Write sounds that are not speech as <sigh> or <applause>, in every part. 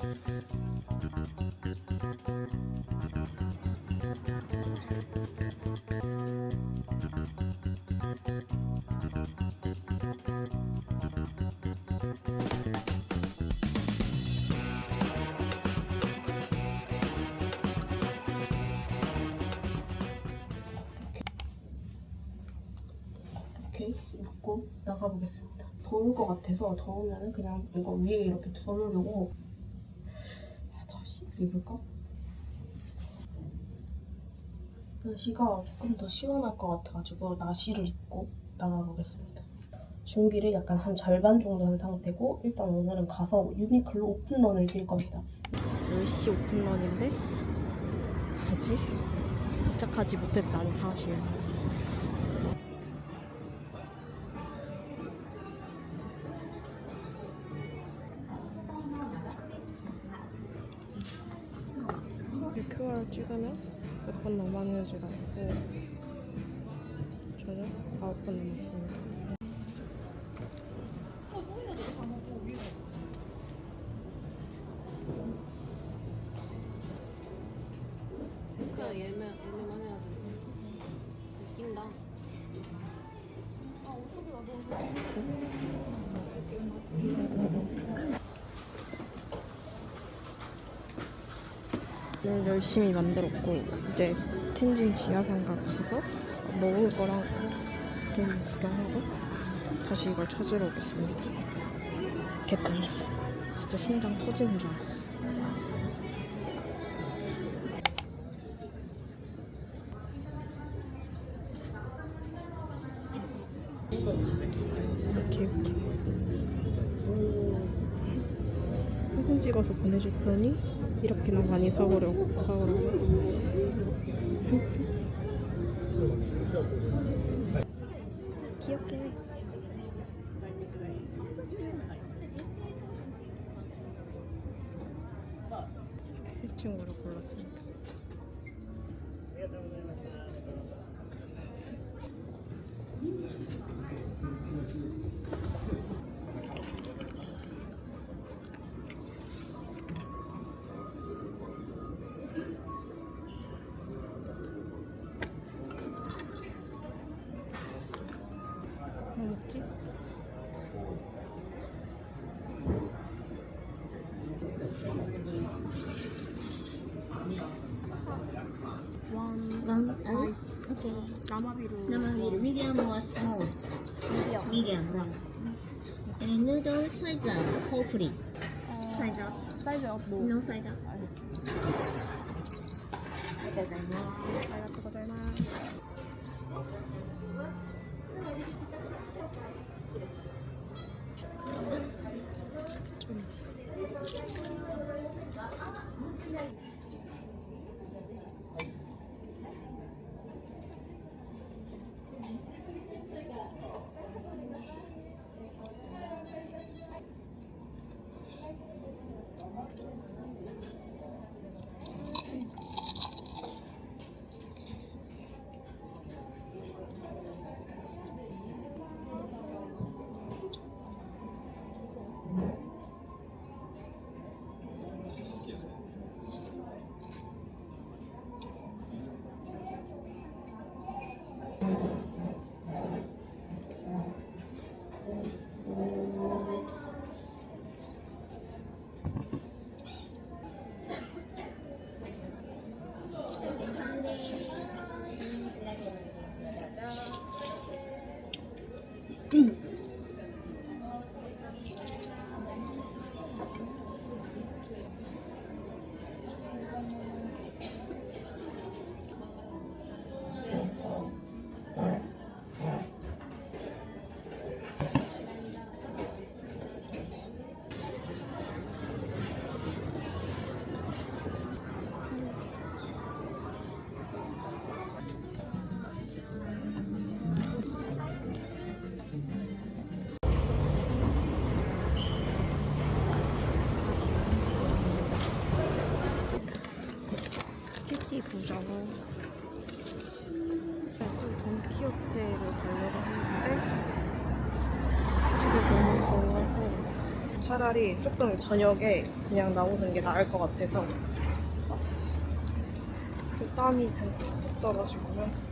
이렇게 입고 나가보겠습니다. 더울 것 같아서 더우면 그냥 이거 위에 이렇게 두르려고 입을까? 날씨가 조금 더 시원할 것 같아가지고 나시를 입고 나가보겠습니다. 준비를 약간 한 절반 정도 한 상태고 일단 오늘은 가서 유니클로 오픈런을 뛸 겁니다. 10시 오픈런인데 아직 도착하지 못했다는 사실. 몇번 남았는지가 있고 저는 아홉 번 남았습니다. 그냥 오늘 열심히 만들었고 이제 텐진 지하상가 가서 먹을 거랑 좀 구경하고 다시 이걸 찾으러 오겠습니다. 개똥. 진짜 심장 터지는 줄 알았어. 이렇게 이렇게. 사진 찍어서 보내줬더니 이렇게나 많이 사오려고 사오라고 noodle size up, hopefully. Size up. Size up? No size up. ありがとうございます。ありがとうございます。うん Boom. 보자고 좀 돈키호테로 가려고 하는데 지금 너무 더워서 차라리 조금 저녁에 그냥 나오는 게 나을 것 같아서 진짜 땀이 뚝뚝 떨어지고요.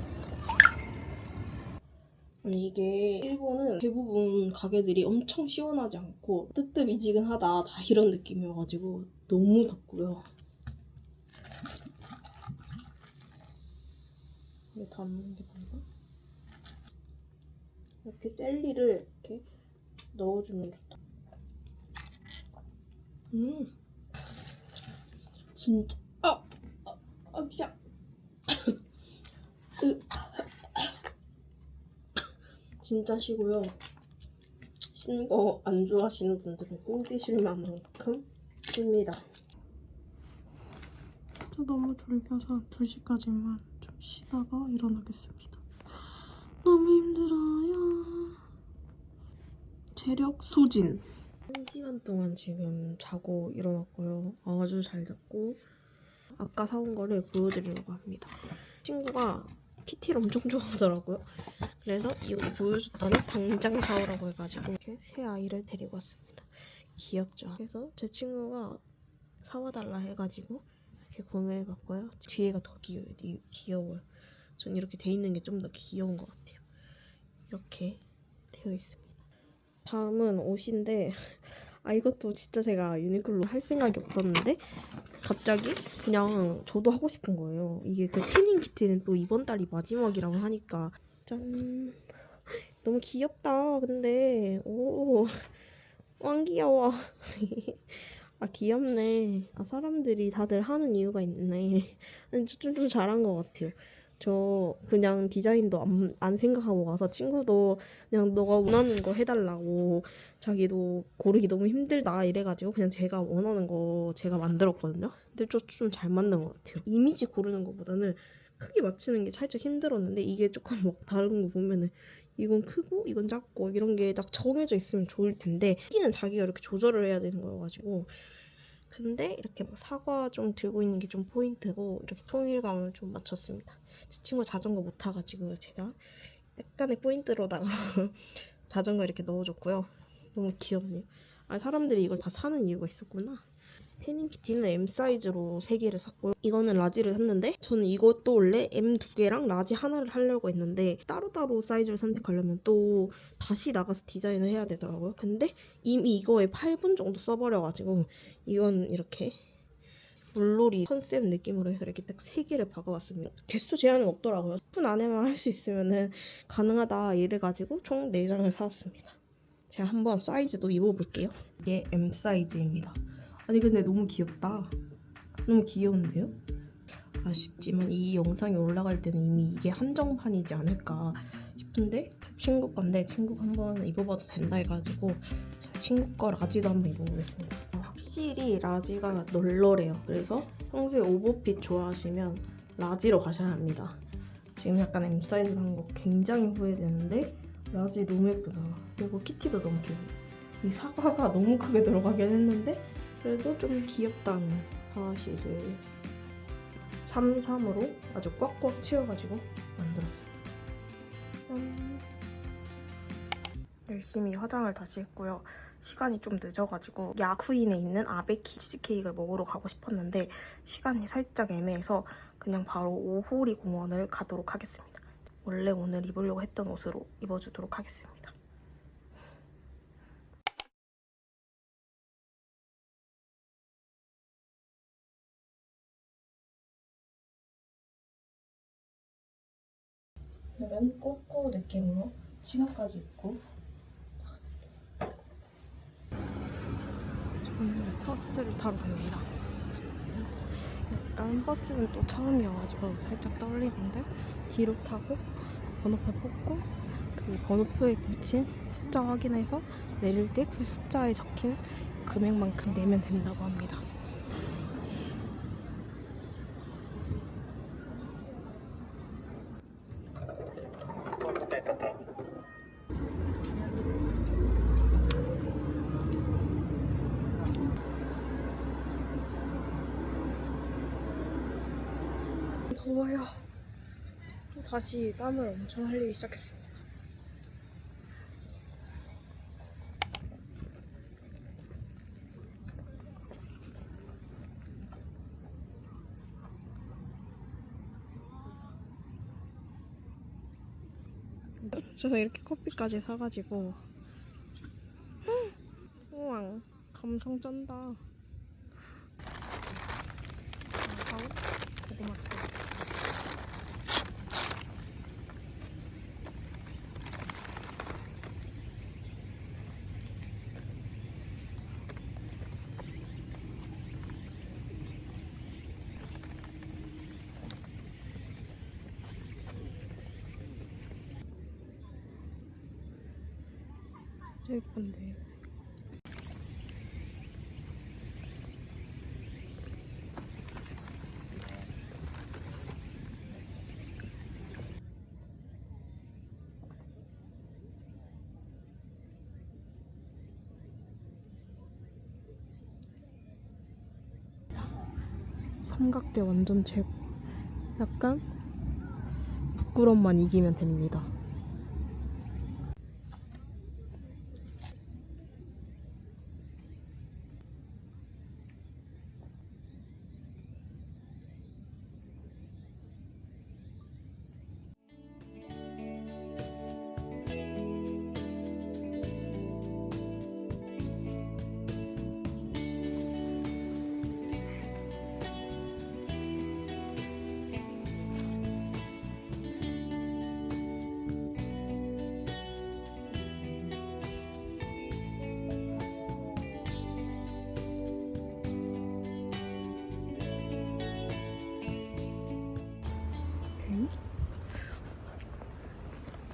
이게 일본은 대부분 가게들이 엄청 시원하지 않고 뜨뜻미지근하다 다 이런 느낌이어가지고 너무 덥고요. 이게 담는 게 뭔가? 이렇게 젤리를 이렇게 넣어주면 좋다. 음, 진짜 아, 아, 아. 으. 진짜 시고요. 신 거 안 좋아하시는 분들은 꼭 드실 만큼 씁니다. 저 너무 졸려서 2시까지만 좀 쉬다가 일어나겠습니다. 너무 힘들어요. 체력 소진. 1시간 동안 지금 자고 일어났고요. 아주 잘 잤고 아까 사온 거를 보여드리려고 합니다. 친구가 키티를 엄청 좋아하더라고요. 그래서 이거 보여줬더니 당장 사오라고 해가지고 이렇게 새 아이를 데리고 왔습니다. 귀엽죠? 그래서 제 친구가 사와달라 해가지고 이렇게 구매해봤고요. 뒤에가 더 귀여워요. 이- 귀여워요. 전 이렇게 돼 있는 게 좀 더 귀여운 것 같아요. 이렇게 되어 있습니다. 다음은 옷인데 <laughs> 아 이것도 진짜 제가 유니클로 할 생각이 없었는데 갑자기 그냥 저도 하고 싶은 거예요. 이게 그 태닝 키트는 또 이번 달이 마지막이라고 하니까 짠 <laughs> 너무 귀엽다. 근데 오 왕 <laughs> 귀여워. 아 귀엽네. 아 사람들이 다들 하는 이유가 있네. <laughs> 좀좀 좀 잘한 것 같아요. 저 그냥 디자인도 안, 안 생각하고 와서 친구도 그냥 너가 원하는 거 해달라고 자기도 고르기 너무 힘들다 이래가지고 그냥 제가 원하는 거 제가 만들었거든요. 근데 좀좀잘 만든 것 같아요. 이미지 고르는 것보다는 크기 맞추는 게 살짝 힘들었는데 이게 조금 막 다른 거 보면은 이건 크고 이건 작고 이런 게 딱 정해져 있으면 좋을 텐데 크기는 자기가 이렇게 조절을 해야 되는 거여가지고 근데 이렇게 막 사과 좀 들고 있는 게 좀 포인트고 이렇게 통일감을 좀 맞췄습니다. 제 친구 자전거 못 타가지고 제가 약간의 포인트로다가 <laughs> 자전거 이렇게 넣어줬고요. 너무 귀엽네요. 아 사람들이 이걸 다 사는 이유가 있었구나. 태닝 키티는 M 사이즈로 3개를 샀고요. 이거는 라지를 샀는데 저는 이것도 원래 M 2개랑 라지 하나를 하려고 했는데 따로따로 사이즈를 선택하려면 또 다시 나가서 디자인을 해야 되더라고요. 근데 이미 이거에 8분 정도 써버려가지고 이건 이렇게 물놀이 컨셉 느낌으로 해서 이렇게 딱 3개를 박아왔습니다. 개수 제한은 없더라고요. 10분 안에만 할 수 있으면 가능하다 이래 가지고 총 4장을 사왔습니다. 제가 한번 사이즈도 입어볼게요. 이게 M 사이즈입니다. 아니 근데 너무 귀엽다. 너무 귀여운데요? 아쉽지만 이 영상이 올라갈 때는 이미 이게 한정판이지 않을까 싶은데 제 친구 건데 친구가 한번 입어봐도 된다 해가지고 제 친구 거 라지도 한번 입어보겠습니다. 확실히 라지가 널널해요. 그래서 평소에 오버핏 좋아하시면 라지로 가셔야 합니다. 지금 약간 M 사이즈 한거 굉장히 후회되는데 라지 너무 예쁘다. 그리고 키티도 너무 귀여워. 이 사과가 너무 크게 들어가긴 했는데 그래도 좀 귀엽다는 사실을 3, 3으로 아주 꽉꽉 채워가지고 만들었어요. 짠. 열심히 화장을 다시 했고요. 시간이 좀 늦어가지고 야후인에 있는 아베키 치즈케이크를 먹으러 가고 싶었는데 시간이 살짝 애매해서 그냥 바로 오호리 공원을 가도록 하겠습니다. 원래 오늘 입으려고 했던 옷으로 입어주도록 하겠습니다. 오늘은 꼬꼬 느낌으로 치마까지 입고 저는 버스를 타러 갑니다. 약간 버스는 또 처음이어가지고 살짝 떨리는데 뒤로 타고 번호표 뽑고 그 번호표에 붙인 숫자 확인해서 내릴 때 그 숫자에 적힌 금액만큼 내면 된다고 합니다. 다시 땀을 엄청 흘리기 시작했습니다. 저서 이렇게 커피까지 사가지고 우왕 감성 쩐다 예쁜데. 삼각대 완전 최고. 약간 부끄럼만 이기면 됩니다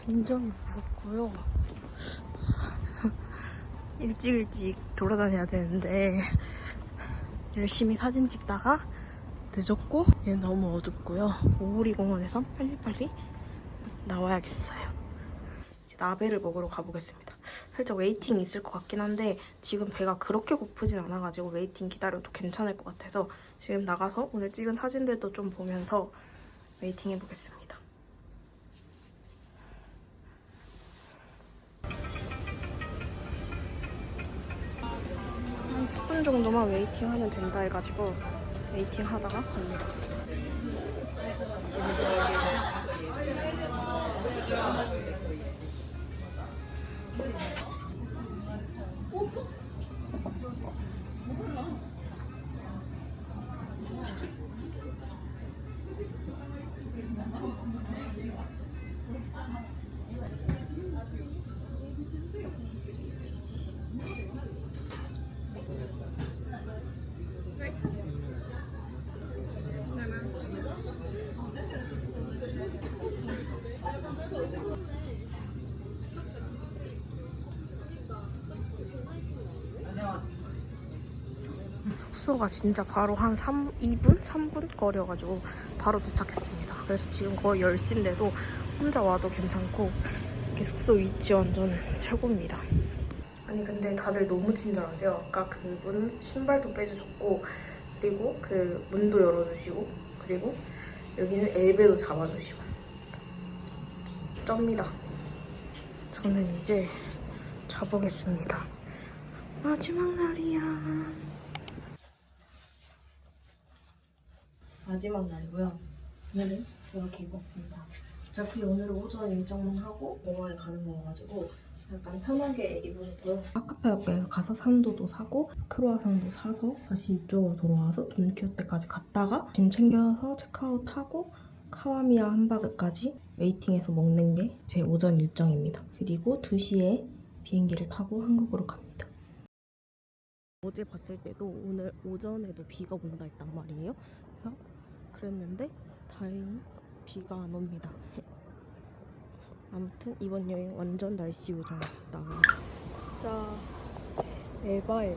굉장히 무섭고요. <laughs> 일찍 일찍 돌아다녀야 되는데 열심히 사진 찍다가 늦었고 얘 너무 어둡고요. 오우리 공원에서 빨리빨리 나와야겠어요. 이제 나베를 먹으러 가보겠습니다. 살짝 웨이팅이 있을 것 같긴 한데 지금 배가 그렇게 고프진 않아가지고 웨이팅 기다려도 괜찮을 것 같아서 지금 나가서 오늘 찍은 사진들도 좀 보면서 웨이팅 해보겠습니다. 한 10분 정도만 웨이팅 하면 된다 해가지고 웨이팅 하다가 갑니다. 숙소가 진짜 바로 한 3, 2분? 3분 거리여가지고 바로 도착했습니다. 그래서 지금 거의 10시인데도 혼자 와도 괜찮고 숙소 위치 완전 최고입니다. 아니 근데 다들 너무 친절하세요. 아까 그분 신발도 빼주셨고 그리고 그 문도 열어주시고 그리고 여기는 엘베도 잡아주시고 쩝니다. 저는 이제 자보겠습니다. 마지막 날이야. 마지막 날이고요. 오늘은 이렇게 입었습니다. 어차피 오늘은 오전 일정만 하고 공원에 가는 거여가지고 약간 편하게 입으셨고요. 아카타역에서 가서 산도도 사고 크로아상도 사서 다시 이쪽으로 돌아와서 돈키호테까지 갔다가 짐 챙겨서 체크아웃하고 카와미야 함바그까지 웨이팅해서 먹는 게 제 오전 일정입니다. 그리고 2시에 비행기를 타고 한국으로 갑니다. 어제 봤을 때도 오늘 오전에도 비가 온다 했단 말이에요. 그래서 그랬는데 다행히 비가 안 옵니다. 아무튼 이번 여행 완전 날씨 요정이었다. 진짜 에바예요.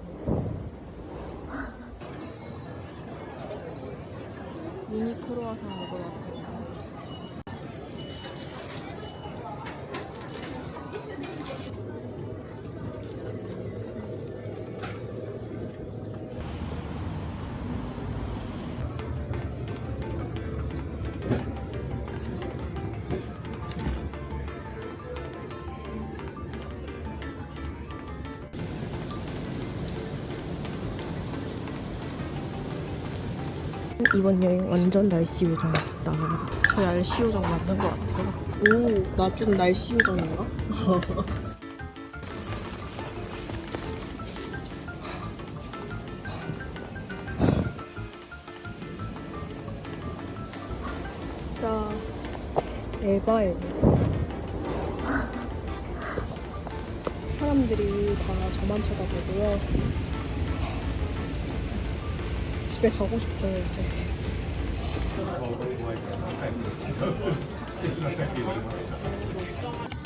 <laughs> 미니 크로아상 먹으러 왔습 이번 여행 완전 날씨 요정 같다. 저 날씨 요정 맞는 것 같아요. 오, 나 좀 날씨 요정인가? 진짜 에바예요. 사람들이 다 저만 쳐다보고요. 집에 가고 싶어요 이제. 顔が怖いから、すいませんって言われました。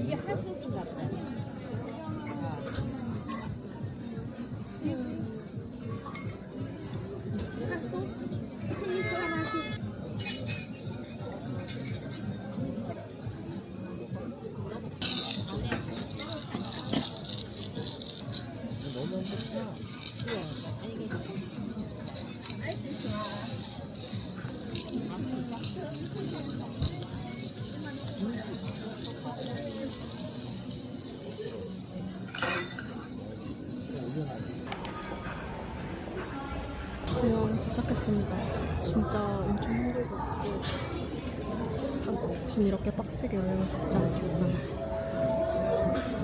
이게 핫소스 같다. 핫소 도착했습니다. 진짜 엄청 힘들었고 지금 이렇게 빡세게 여행을 했지 않겠어요.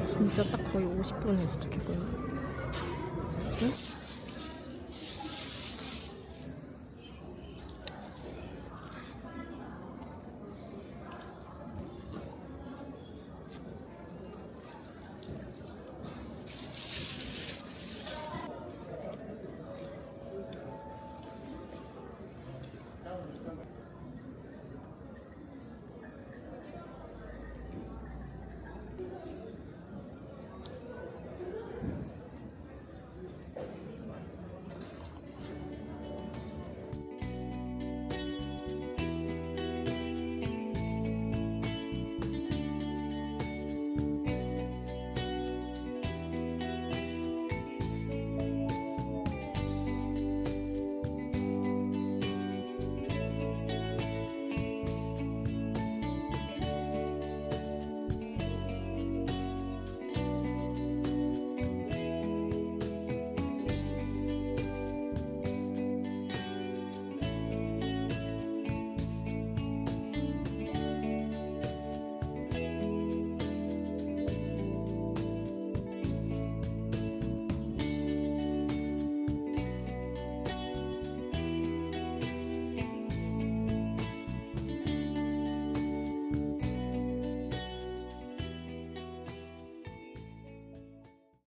진짜 딱 거의 50분에 도착했고요.